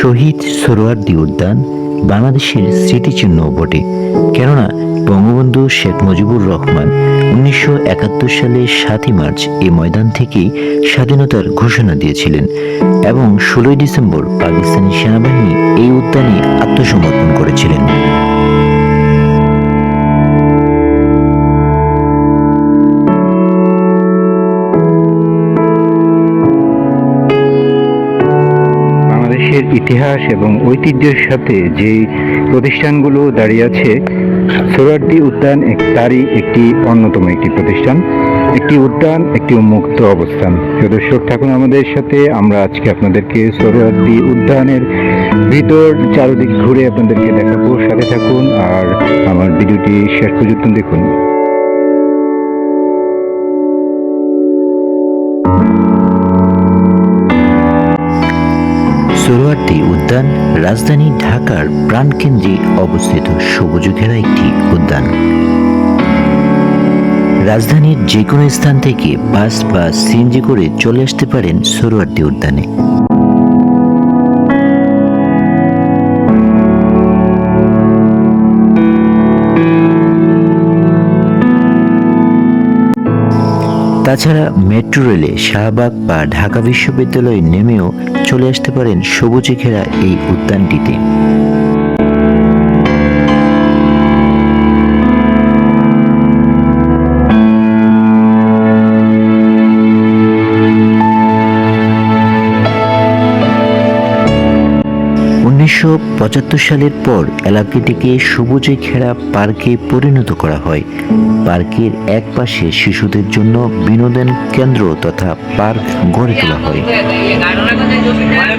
শহীদ সোহরাওয়ার্দী উদ্যান বাংলাদেশের স্মৃতিচিহ্ন বটে। কেননা বঙ্গবন্ধু শেখ মুজিবুর রহমান উনিশশো একাত্তর সালে সাতই মার্চ এ ময়দান থেকেই স্বাধীনতার ঘোষণা দিয়েছিলেন এবং ষোলোই ডিসেম্বর পাকিস্তানি সেনাবাহিনী এই উদ্যানে আত্মসমর্পণ করেছিলেন। বাংলাদেশের ইতিহাস এবং ঐতিহ্যের সাথে যে প্রতিষ্ঠানগুলো দাঁড়িয়ে আছে, সোহরাওয়ার্দী উদ্যান তারই একটি অন্যতম একটি প্রতিষ্ঠান। একটি উদ্যান, একটি উন্মুক্ত অবস্থান। দর্শক, থাকুন আমাদের সাথে। আমরা আজকে আপনাদেরকে সোহরাওয়ার্দী উদ্যানের ভিতর চারদিক ঘুরে আপনাদেরকে দেখাবো। সাথে থাকুন আর আমার ভিডিওটি শেষ পর্যন্ত দেখুন। সোহরাওয়ার্দী উদ্যান রাজধানী ঢাকার প্রাণকেন্দ্রে অবস্থিত সবুজ ঘেরা একটি উদ্যান। রাজধানীর যে কোনো স্থান থেকে বাস বা সিএনজি করে চলে আসতে পারেন সোহরাওয়ার্দী উদ্যানে। তাছাড়া মেট্রো রেলে শাহবাগ বা ঢাকা বিশ্ববিদ্যালয়ে নেমেও চলে আসতে পারেন সবুজে ঘেরা এই উদ্যানটিতে। উনিশশো পঁচাত্তর সালের পর এলাকাটিকে সবুজে ঘেরা পার্কে পরিণত করা হয়। পার্কের এক পাশে শিশুদের জন্য বিনোদন কেন্দ্র তথা পার্ক গড়ে তোলা হয়। মানে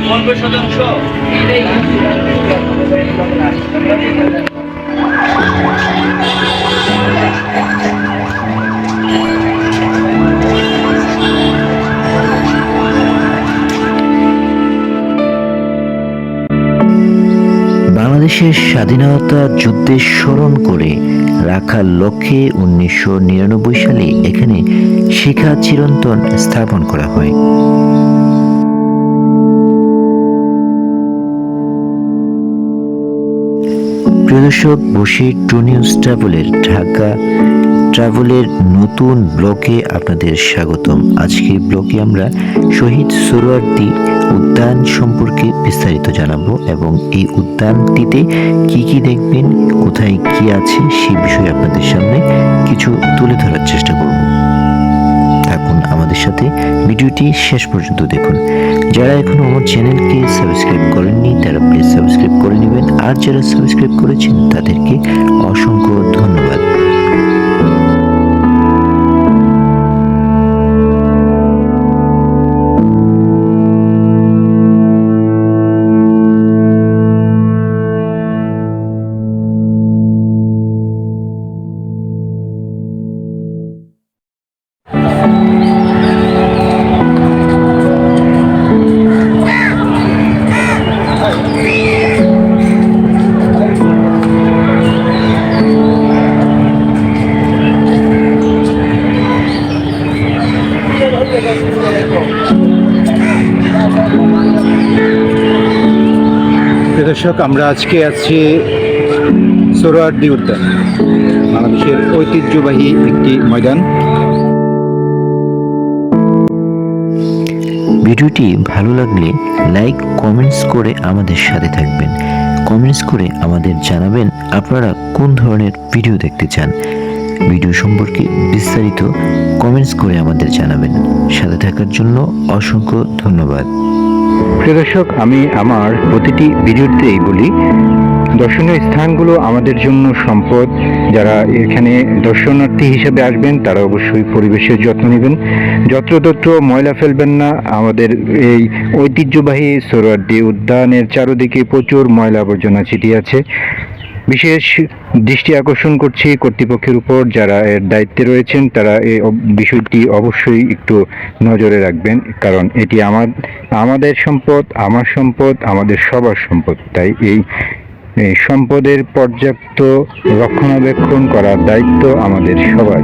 পনেরো বাংলাদেশের স্বাধীনতা যুদ্ধের স্মরণ করে রাখার লক্ষ্যে উনিশশো নিরানব্বই সালে এখানে শিখা চিরন্তন স্থাপন করা হয়। প্রিয় দর্শক, বসে টুনিউজ ট্রাভেলের ঢাকা ট্রাভেলের নতুন ব্লকে আপনাদের স্বাগতম। আজকে ব্লকে আমরা শহীদ সোহরাওয়ার্দী উদ্যান সম্পর্কে বিস্তারিত জানাব এবং এই উদ্যানটিতে কি কি দেখবেন, কোথায় কি আছে সেই বিষয়ে আপনাদের সামনে কিছু তুলে ধরার চেষ্টা করব। থাকুন আমাদের সাথে, ভিডিওটি শেষ পর্যন্ত দেখুন। যারা এখনও আমার চ্যানেলকে সাবস্ক্রাইব করেননি, তারা প্লিজ সাবস্ক্রাইব করে নেবেন। আর যারা সাবস্ক্রাইব করেছেন, তাদেরকে অসংখ্য ধন্যবাদ। দর্শক, আমরা আজকে আছি সোহরাওয়ার্দী উদ্যান, বাংলাদেশের ঐতিহ্যবাহী একটি ময়দান। ভিডিওটি ভালো লাগলে লাইক, কমেন্টস করে আমাদের সাথে থাকবেন। কমেন্টস করে আমাদের জানাবেন আপনারা কোন ধরনের ভিডিও দেখতে চান। ভিডিও সম্পর্কে বিস্তারিত কমেন্টস করে আমাদের জানাবেন। সাথে থাকার জন্য অসংখ্য ধন্যবাদ। প্রিয় দর্শক, আমি আমার প্রতিটি ভিডিওতেই বলি, দর্শনীয় স্থানগুলো আমাদের জন্য সম্পদ। যারা এখানে দর্শনার্থী হিসেবে আসবেন, তারা অবশ্যই পরিবেশের যত্ন নেবেন। যত্রতত্র ময়লা ফেলবেন না। আমাদের এই ঐতিহ্যবাহী সোহরাওয়ার্দী উদ্যানের চারদিকে প্রচুর ময়লা আবর্জনা ছিটিয়ে আছে। বিশেষ দৃষ্টি আকর্ষণ করছি কর্তৃপক্ষের উপর যারা এর দায়িত্বে রয়েছেন, তারা এই বিষয়টি অবশ্যই একটু নজরে রাখবেন, কারণ এটি আমার, আমাদের সম্পদ, আমার সম্পদ, আমাদের সবার সম্পদ। তাই এই সম্পদের পর্যাপ্ত রক্ষণাবেক্ষণ করার দায়িত্ব আমাদের সবার।